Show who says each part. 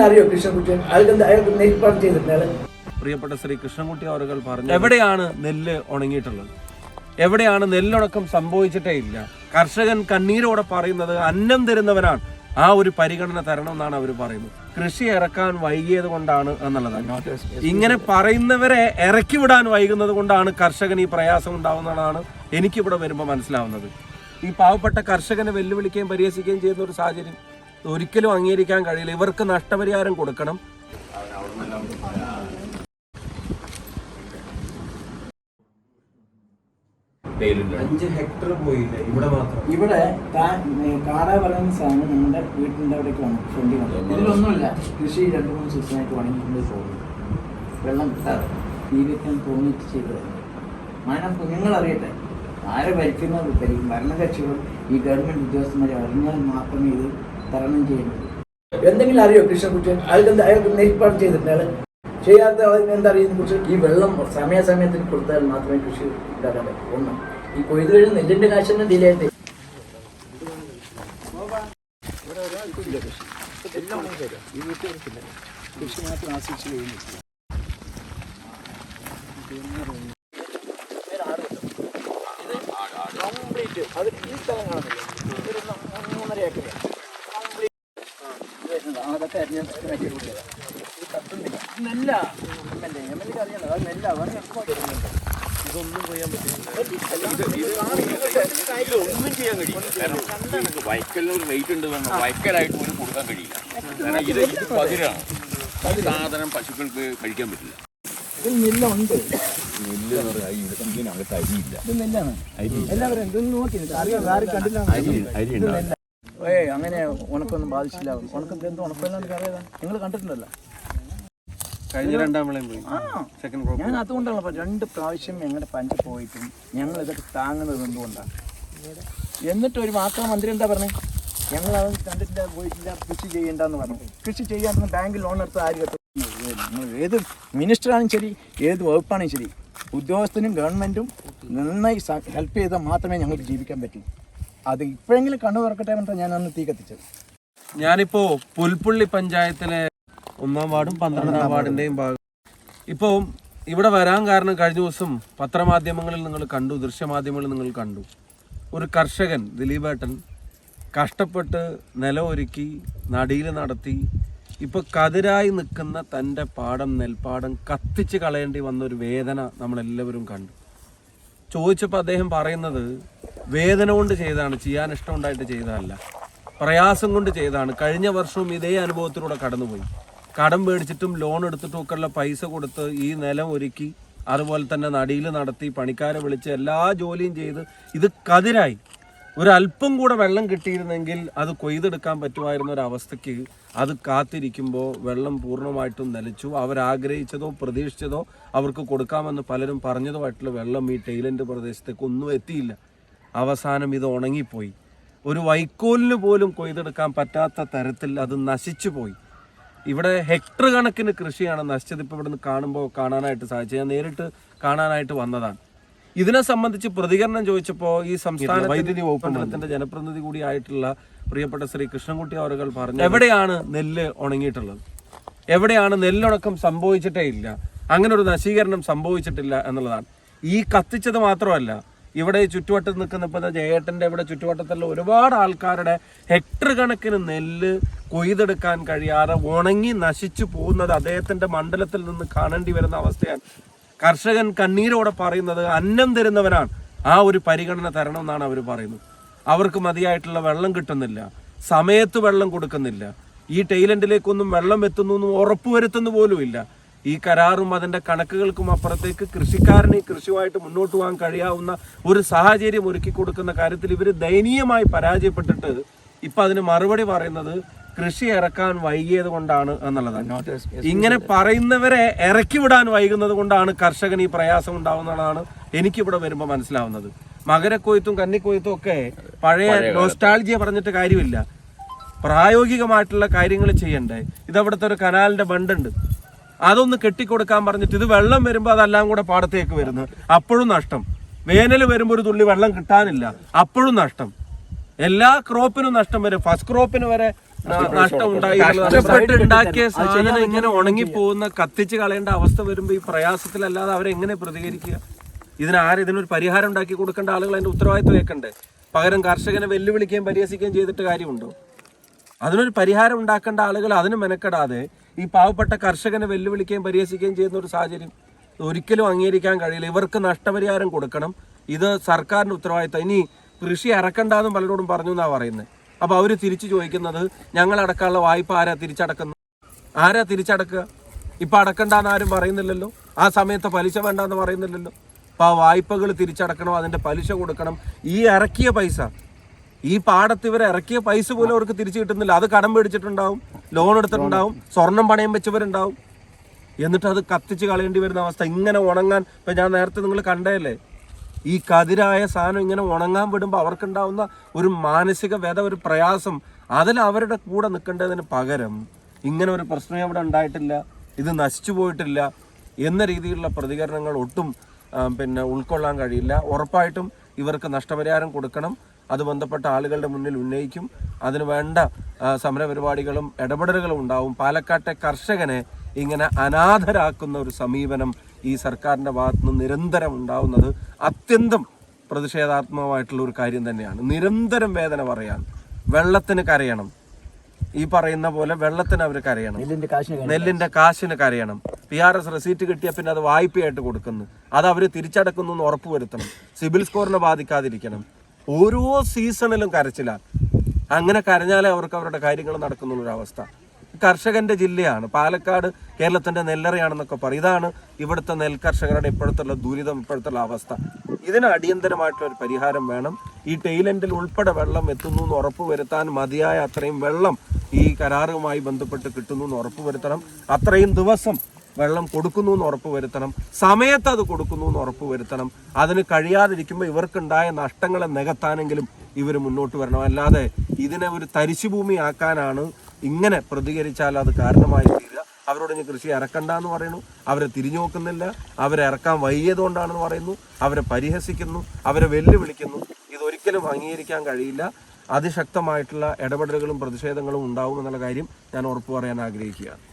Speaker 1: അറിയോ കൃഷ്ണൻകുട്ടി? അയാൾക്ക് എന്താ അയാൾക്ക് നെൽപ്പാട് ചെയ്തിട്ടുണ്ട് അയാൾ
Speaker 2: പ്രിയപ്പെട്ട ശ്രീ കൃഷ്ണൻകുട്ടി അവരുകൾ പറഞ്ഞു എവിടെയാണ് നെല്ല് ഉണങ്ങിയിട്ടുള്ളത്? എവിടെയാണ് നെല്ലുണക്കം സംഭവിച്ചിട്ടേ ഇല്ല? കർഷകൻ കണ്ണീരോടെ പറയുന്നത് അന്നം തരുന്നവനാണ്. ആ ഒരു പരിഗണന തരണം എന്നാണ് അവർ പറയുന്നത്. കൃഷി ഇറക്കാൻ വൈകിയത് കൊണ്ടാണ് എന്നുള്ളതാണ്. ഇങ്ങനെ പറയുന്നവരെ ഇറക്കി വിടാൻ വൈകുന്നത് കൊണ്ടാണ് കർഷകൻ ഈ പ്രയാസം ഉണ്ടാവുന്നതാണ് എനിക്കിവിടെ വരുമ്പോൾ മനസ്സിലാവുന്നത്. ഈ പാവപ്പെട്ട കർഷകനെ വെല്ലുവിളിക്കുകയും പരിഹസിക്കുകയും ചെയ്യുന്ന ഒരു സാഹചര്യം ഒരിക്കലും അംഗീകരിക്കാൻ കഴിയില്ല. ഇവർക്ക് നഷ്ടപരിഹാരം കൊടുക്കണം. അഞ്ച് ഹെക്ടർ പോയില്ല? ഇവിടെ മാത്രം.
Speaker 1: ഇവിടെ കാടാ പറയുന്ന സാധനം നിങ്ങളുടെ വീട്ടിന്റെ അവിടേക്ക് വന്നു. വന്നു. ഇതിലൊന്നുമില്ല. കൃഷി രണ്ട് മൂന്ന് സീസണായിട്ട് വണങ്ങിക്കൊണ്ട് പോകുന്നു. വെള്ളം കിട്ടാതെ. ജീവിക്കാൻ തോന്നിട്ട് ചെയ്തത്. മാനം കുഞ്ഞുങ്ങൾ അറിയട്ടെ ആരെ ഭരിക്കുന്നത് ഭരിക്കും? ഭരണകക്ഷികൾ ഈ ഗവൺമെന്റ് ഉദ്യോഗസ്ഥന്മാരെ അറിഞ്ഞാൽ മാത്രമേ ഇത് തരണം ചെയ്യുന്നത് എന്തെങ്കിലും അറിയോ കൃഷ്ണകുറ്റൻ അയാൾക്ക് എന്താ അയാൾക്ക് പാർട്ട് ചെയ്തിട്ടുണ്ട് അയാൾ ചെയ്യാത്ത എന്താ അറിയുന്ന കുറിച്ച്? ഈ വെള്ളം സമയാസമയത്തിന് കൊടുത്താൽ മാത്രമേ കൃഷി ഉണ്ടാക്കാൻ പറ്റൂ ഒന്ന് ഈ കൊയ്ത് കഴിഞ്ഞ് നെല്ലിന്റെ കാശ് തന്നെ ഡിലേ ആയിട്ട് ഈ വീട്ടുകാർക്കില്ല കൃഷി മാത്രം ആശ്രയിച്ച് കഴിയുന്നില്ല കംപ്ലീറ്റ് അത് ഈ സ്ഥലം കാണുന്നില്ല ഇതൊരു ന- മൂന്നര ഏക്കർ അതൊക്കെ അരിഞ്ഞ് മാറ്റി കൊടുത്തതാ. ഇത് കത്തുന്നില്ല ഇത് നെല്ല M L A M L എക്ക് അറിയണം അത് നെല്ല വളരെ എളുപ്പമായിട്ട്
Speaker 2: ഇതൊന്നും ചെയ്യാൻ പറ്റില്ല
Speaker 3: ഒന്നും ചെയ്യാൻ കഴിയില്ല ഒരു റേറ്റ് ഉണ്ട് വേണം വയക്കലായിട്ട് പോലും കൊടുക്കാൻ കഴിയില്ല കാരണം ഇത് ഇത് പതിരാണ് ഈ സാധനം പശുക്കൾക്ക് കഴിക്കാൻ പറ്റില്ല
Speaker 1: ഇതിൽ നെല്ല ഉണ്ട്?
Speaker 3: നെല്ല് എന്ന് പറഞ്ഞാൽ ഇതിനകത്ത് അരിയില്ല
Speaker 1: ഇത് നെല്ലാണ് എല്ലാവരും ഇതൊന്നും നോക്കി അറിയാം ആരും കണ്ടില്ല
Speaker 3: അരി അരി ഉണ്ടാവും
Speaker 1: ഏയ് അങ്ങനെ ഉണക്കൊന്നും ബാധിച്ചില്ല. ഉണക്കത്തിൽ എന്ത് ഉണക്കമില്ലാന്ന് അറിയാതാ. നിങ്ങൾ കണ്ടിട്ടുണ്ടല്ലോ.
Speaker 2: കഴിഞ്ഞ രണ്ടാം വിളയും പോയി. സെക്കൻഡ് ക്രോപ്പ്
Speaker 1: ഞാൻ അതുകൊണ്ടാണ്. രണ്ട് പ്രാവശ്യം ഞങ്ങളുടെ പഞ്ച് പോയിട്ടും ഞങ്ങൾ ഇതൊക്കെ താങ്ങുന്നത് എന്തുകൊണ്ടാണ് എന്നിട്ട് ഒരു മാത്രം മന്ത്രി എന്താ പറഞ്ഞത് ഞങ്ങൾ അത് കണ്ടിട്ടില്ല പോയിട്ടില്ല കൃഷി ചെയ്യണ്ടെന്ന് പറഞ്ഞു. കൃഷി ചെയ്യാണ്ടെന്ന് ബാങ്ക് ലോൺ എടുത്ത് ആര് നിങ്ങൾ ഏത് മിനിസ്റ്ററാണെങ്കിലും ശരി ഏത് വകുപ്പാണെങ്കിലും ശരി. ഉദ്യോഗസ്ഥനും ഗവൺമെന്റും നന്നായി ഹെൽപ്പ് ചെയ്താൽ മാത്രമേ ഞങ്ങൾക്ക് ജീവിക്കാൻ പറ്റൂ. അത് ഇപ്പോഴെങ്കിലും കണ്ണു തുറക്കട്ടെ എന്നിട്ട് ഞാൻ അന്ന് തീ കത്തിച്ചത്.
Speaker 2: ഞാനിപ്പോ പുൽപ്പള്ളി പഞ്ചായത്തിലെ ഒന്നാം വാർഡും പന്ത്രണ്ടാം വാർഡിന്റെയും ഭാഗം. ഇപ്പോ ഇവിടെ വരാൻ കാരണം കഴിഞ്ഞ ദിവസം പത്രമാധ്യമങ്ങളിൽ നിങ്ങൾ കണ്ടു ദൃശ്യമാധ്യമങ്ങളിൽ നിങ്ങൾ കണ്ടു. ഒരു കർഷകൻ ദിലീപേട്ടൻ കഷ്ടപ്പെട്ട് നിലം ഒരുക്കി നടിയിൽ നടത്തി ഇപ്പൊ കതിരായി നിൽക്കുന്ന തന്റെ പാടം നെൽപ്പാടം കത്തിച്ച് കളയേണ്ടി വന്ന ഒരു വേദന നമ്മളെല്ലാവരും കണ്ടു. ചോദിച്ചപ്പോൾ അദ്ദേഹം പറയുന്നത് വേദന കൊണ്ട് ചെയ്താണ് ചെയ്യാൻ ഇഷ്ടമുണ്ടായിട്ട് ചെയ്തതല്ല. പ്രയാസം കൊണ്ട് ചെയ്തതാണ്. കഴിഞ്ഞ വർഷവും ഇതേ അനുഭവത്തിലൂടെ കടന്നുപോയി. കടം മേടിച്ചിട്ടും ലോൺ എടുത്തിട്ടും ഒക്കെ ഉള്ള പൈസ കൊടുത്ത് ഈ നിലം ഒരുക്കി അതുപോലെ തന്നെ നടിയിൽ നടത്തി പണിക്കാരെ വിളിച്ച് എല്ലാ ജോലിയും ചെയ്ത് ഇത് കതിരായി. ഒരല്പം കൂടെ വെള്ളം കിട്ടിയിരുന്നെങ്കിൽ അത് കൊയ്തെടുക്കാൻ പറ്റുമായിരുന്ന ഒരു അവസ്ഥയ്ക്ക് അത് കാത്തിരിക്കുമ്പോൾ വെള്ളം പൂർണമായിട്ടും നിലച്ചു. അവരാഗ്രഹിച്ചതോ പ്രതീക്ഷിച്ചതോ അവർക്ക് കൊടുക്കാമെന്ന് പലരും പറഞ്ഞതോ ആയിട്ടുള്ള വെള്ളം ഈ ടൈലൻഡ് പ്രദേശത്തേക്ക് ഒന്നും എത്തിയില്ല. അവസാനം ഇത് ഉണങ്ങിപ്പോയി. ഒരു വൈക്കോലിന് പോലും കൊയ്തെടുക്കാൻ പറ്റാത്ത തരത്തിൽ അത് നശിച്ചു പോയി ഇവിടെ ഹെക്ടർ കണക്കിന് കൃഷിയാണ് നശിച്ചത്. ഇപ്പോൾ ഇവിടുന്ന് കാണുമ്പോൾ കാണാനായിട്ട് സാധിച്ചത്. ഞാൻ നേരിട്ട് കാണാനായിട്ട് വന്നതാണ്. ഇതിനെ സംബന്ധിച്ച് പ്രതികരണം ചോദിച്ചപ്പോൾ ഈ സംസ്ഥാന വൈദ്യുതി വകുപ്പ് മണ്ഡലത്തിന്റെ ജനപ്രതിനിധി കൂടി ആയിട്ടുള്ള പ്രിയപ്പെട്ട ശ്രീ കൃഷ്ണൻകുട്ടി അവരുകൾ പറഞ്ഞു എവിടെയാണ് നെല്ല് ഉണങ്ങിയിട്ടുള്ളത്? എവിടെയാണ് നെല്ലുണക്കം സംഭവിച്ചിട്ടേ ഇല്ല. അങ്ങനെ ഒരു നശീകരണം സംഭവിച്ചിട്ടില്ല എന്നുള്ളതാണ്. ഈ കത്തിച്ചത് മാത്രമല്ല ഇവിടെ ചുറ്റുവട്ടത്ത് നിൽക്കുന്ന ഇപ്പോൾ ജയേട്ടന്റെ ഇവിടെ ചുറ്റുവട്ടത്തുള്ള ഒരുപാട് ആൾക്കാരുടെ ഹെക്ടർ കണക്കിന് നെല്ല് കൊയ്തെടുക്കാൻ കഴിയാതെ ഉണങ്ങി നശിച്ചു പോകുന്നത് അദ്ദേഹത്തിന്റെ മണ്ഡലത്തിൽ നിന്ന് കാണേണ്ടി വരുന്ന അവസ്ഥയാണ്. കർഷകൻ കണ്ണീരോടെ പറയുന്നത് അന്നം തരുന്നവനാണ്. ആ ഒരു പരിഗണന തരണമെന്നാണ് അവർ പറയുന്നത്. അവർക്ക് മതിയായിട്ടുള്ള വെള്ളം കിട്ടുന്നില്ല. സമയത്ത് വെള്ളം കൊടുക്കുന്നില്ല. ഈ ടൈലൻഡിലേക്കൊന്നും വെള്ളം എത്തുന്നു എന്ന് പോലും പോലുമില്ല. ഈ കരാറും അതിന്റെ കണക്കുകൾക്കും അപ്പുറത്തേക്ക് കൃഷിക്കാരന് കൃഷിയുമായിട്ട് മുന്നോട്ട് പോകാൻ കഴിയാവുന്ന ഒരു സാഹചര്യം ഒരുക്കി കൊടുക്കുന്ന കാര്യത്തിൽ ഇവർ ദയനീയമായി പരാജയപ്പെട്ടിട്ട് ഇപ്പൊ അതിന് മറുപടി പറയുന്നത് കൃഷി ഇറക്കാൻ വൈകിയത് കൊണ്ടാണ് എന്നുള്ളതാണ്. ഇങ്ങനെ പറയുന്നവരെ ഇറക്കി വിടാൻ വൈകുന്നത് കൊണ്ടാണ് കർഷകൻ ഈ പ്രയാസം ഉണ്ടാവുന്നതാണ് എനിക്കിവിടെ വരുമ്പോൾ മനസ്സിലാവുന്നത്. മകരക്കൊയ്ത്തും കന്നിക്കൊയ്ത്തും ഒക്കെ പഴയ നോസ്റ്റാൾജിയ പറഞ്ഞിട്ട് കാര്യമില്ല. പ്രായോഗികമായിട്ടുള്ള കാര്യങ്ങൾ ചെയ്യണ്ടേ. ഇതവിടുത്തെ ഒരു കനാലിന്റെ ബണ്ടുണ്ട്. അതൊന്ന് കെട്ടിക്കൊടുക്കാൻ പറഞ്ഞിട്ട് ഇത് വെള്ളം വരുമ്പോൾ അതെല്ലാം കൂടെ പാടത്തേക്ക് വരുന്നു. അപ്പോഴും നഷ്ടം. വേനൽ വരുമ്പോൾ ഒരു തുള്ളി വെള്ളം കിട്ടാനില്ല. അപ്പോഴും നഷ്ടം. എല്ലാ ക്രോപ്പിനും നഷ്ടം വരും. ഫസ്റ്റ് ക്രോപ്പിന് വരെ നഷ്ടം ഉണ്ടായി കഷ്ടപ്പെട്ട് ഉണ്ടാക്കിയ സാധനം ഇങ്ങനെ ഉണങ്ങി പോകുന്ന കത്തിച്ച് കളയേണ്ട അവസ്ഥ വരുമ്പോ ഈ പ്രയാസത്തിലല്ലാതെ അവരെങ്ങനെ പ്രതികരിക്കുക? ഇതിനാര ഇതിനൊരു പരിഹാരം ഉണ്ടാക്കി കൊടുക്കേണ്ട ആളുകൾ അതിന്റെ ഉത്തരവാദിത്വം ഏക്കണ്ടേ പകരം കർഷകനെ വെല്ലുവിളിക്കുകയും പരിഹസിക്കുകയും ചെയ്തിട്ട് കാര്യമുണ്ടോ? അതിനൊരു പരിഹാരം ഉണ്ടാക്കേണ്ട ആളുകൾ അതിന് മെനക്കെടാതെ ഈ പാവപ്പെട്ട കർഷകനെ വെല്ലുവിളിക്കുകയും പരിഹസിക്കുകയും ചെയ്യുന്ന ഒരു സാഹചര്യം ഒരിക്കലും അംഗീകരിക്കാൻ കഴിയില്ല. ഇവർക്ക് നഷ്ടപരിഹാരം കൊടുക്കണം. ഇത് സർക്കാരിന്റെ ഉത്തരവാദിത്തം. ഇനി കൃഷി ഇറക്കണ്ടെന്നും പലരോടും പറഞ്ഞു എന്നാണ് പറയുന്നത്. അപ്പോൾ അവർ തിരിച്ചു ചോദിക്കുന്നത് ഞങ്ങൾ അടക്കാനുള്ള വായ്പ ആരാ തിരിച്ചടക്കുന്നത്? ആരാ തിരിച്ചടക്കുക? ഇപ്പം അടക്കണ്ടെന്ന് ആരും പറയുന്നില്ലല്ലോ. ആ സമയത്ത് പലിശ വേണ്ടെന്ന് പറയുന്നില്ലല്ലോ. അപ്പോൾ ആ വായ്പകൾ തിരിച്ചടക്കണം അതിന്റെ പലിശ കൊടുക്കണം. ഈ ഇറക്കിയ പൈസ ഈ പാടത്ത് ഇവർ ഇറക്കിയ പൈസ പോലും അവർക്ക് തിരിച്ചു കിട്ടുന്നില്ല. അത് കടം മേടിച്ചിട്ടുണ്ടാവും ലോൺ എടുത്തിട്ടുണ്ടാവും സ്വർണം പണയം വെച്ചവരുണ്ടാവും. എന്നിട്ട് അത് കത്തിച്ച് കളയേണ്ടി വരുന്ന അവസ്ഥ. ഇങ്ങനെ ഉണങ്ങാൻ ഇപ്പൊ ഞാൻ നേരത്തെ നിങ്ങൾ കണ്ടതല്ലേ? ഈ കതിരായ സാധനം ഇങ്ങനെ ഉണങ്ങാൻ വിടുമ്പോൾ അവർക്കുണ്ടാവുന്ന ഒരു മാനസിക വേദ ഒരു പ്രയാസം. അതിൽ അവരുടെ കൂടെ നിൽക്കേണ്ടതിന് പകരം ഇങ്ങനെ ഒരു പ്രശ്നം ഇവിടെ ഉണ്ടായിട്ടില്ല ഇത് നശിച്ചു പോയിട്ടില്ല എന്ന രീതിയിലുള്ള പ്രതികരണങ്ങൾ ഒട്ടും പിന്നെ ഉൾക്കൊള്ളാൻ കഴിയില്ല. ഉറപ്പായിട്ടും ഇവർക്ക് നഷ്ടപരിഹാരം കൊടുക്കണം. അത് ബന്ധപ്പെട്ട ആളുകളുടെ മുന്നിൽ ഉന്നയിക്കും. അതിന് വേണ്ട സമരപരിപാടികളും ഇടപെടലുകളും ഉണ്ടാവും. പാലക്കാട്ടെ കർഷകനെ ഇങ്ങനെ അനാഥരാക്കുന്ന ഒരു സമീപനം ഈ സർക്കാരിന്റെ ഭാഗത്തുനിന്ന് നിരന്തരം ഉണ്ടാവുന്നത് അത്യന്തം പ്രതിഷേധാത്മകമായിട്ടുള്ള ഒരു കാര്യം തന്നെയാണ്. നിരന്തരം വേദന പറയാൻ വെള്ളത്തിന് കരയണം ഈ പറയുന്ന പോലെ വെള്ളത്തിന് അവർ കരയണം.
Speaker 1: നെല്ലിന്റെ കാശിന്
Speaker 2: നെല്ലിന്റെ കാശിന് കരയണം. പി ആർ എസ് റെസീറ്റ് കിട്ടിയ പിന്നെ അത് വായ്പയായിട്ട് കൊടുക്കുന്നു. അത് അവർ തിരിച്ചടക്കുന്നു എന്ന് ഉറപ്പുവരുത്തണം സിബിൽ സ്കോറിനെ ബാധിക്കാതിരിക്കണം. ഓരോ സീസണിലും കരച്ചില്ല അങ്ങനെ കരഞ്ഞാലേ അവർക്ക് അവരുടെ കാര്യങ്ങൾ നടക്കുന്ന അവസ്ഥ. കർഷകന്റെ ജില്ലയാണ്. പാലക്കാട് കേരളത്തിന്റെ നെല്ലറയാണെന്നൊക്കെ പറയും. ഇതാണ് ഇവിടുത്തെ നെൽ കർഷകരുടെ ഇപ്പോഴത്തുള്ള ദുരിതം ഇപ്പോഴത്തുള്ള അവസ്ഥ. ഇതിന് അടിയന്തരമായിട്ടുള്ള ഒരു പരിഹാരം വേണം. ഈ ടെയിലൻഡിൽ ഉൾപ്പെടെ വെള്ളം എത്തുന്നു എന്ന് ഉറപ്പുവരുത്താൻ മതിയായ അത്രയും വെള്ളം കരാറുമായി ബന്ധപ്പെട്ട് കിട്ടുന്നു എന്ന് ഉറപ്പുവരുത്തണം. അത്രയും ദിവസം വെള്ളം കൊടുക്കുന്നു എന്ന് ഉറപ്പുവരുത്തണം. സമയത്ത് അത് കൊടുക്കുന്നു എന്ന് ഉറപ്പുവരുത്തണം. അതിന് കഴിയാതിരിക്കുമ്പോൾ ഇവർക്കുണ്ടായ നഷ്ടങ്ങളെ നികത്താനെങ്കിലും ഇവർ മുന്നോട്ട് വരണം. അല്ലാതെ ഇതിനെ ഒരു തരിശുഭൂമി ആക്കാനാണ് ഇങ്ങനെ പ്രതികരിച്ചാൽ അത് കാരണമായി തീരുക. അവരോട് ഇനി കൃഷി ഇറക്കണ്ട എന്ന് പറയുന്നു. അവരെ തിരിഞ്ഞു നോക്കുന്നില്ല. അവരെ ഇറക്കാൻ വൈകിയതുകൊണ്ടാണെന്ന് പറയുന്നു. അവരെ പരിഹസിക്കുന്നു. അവരെ വെല്ലുവിളിക്കുന്നു. ഇതൊരിക്കലും അംഗീകരിക്കാൻ കഴിയില്ല. അതിശക്തമായിട്ടുള്ള ഇടപെടലുകളും പ്രതിഷേധങ്ങളും ഉണ്ടാവും എന്നുള്ള കാര്യം ഞാൻ ഉറപ്പു പറയാൻ ആഗ്രഹിക്കുകയാണ്.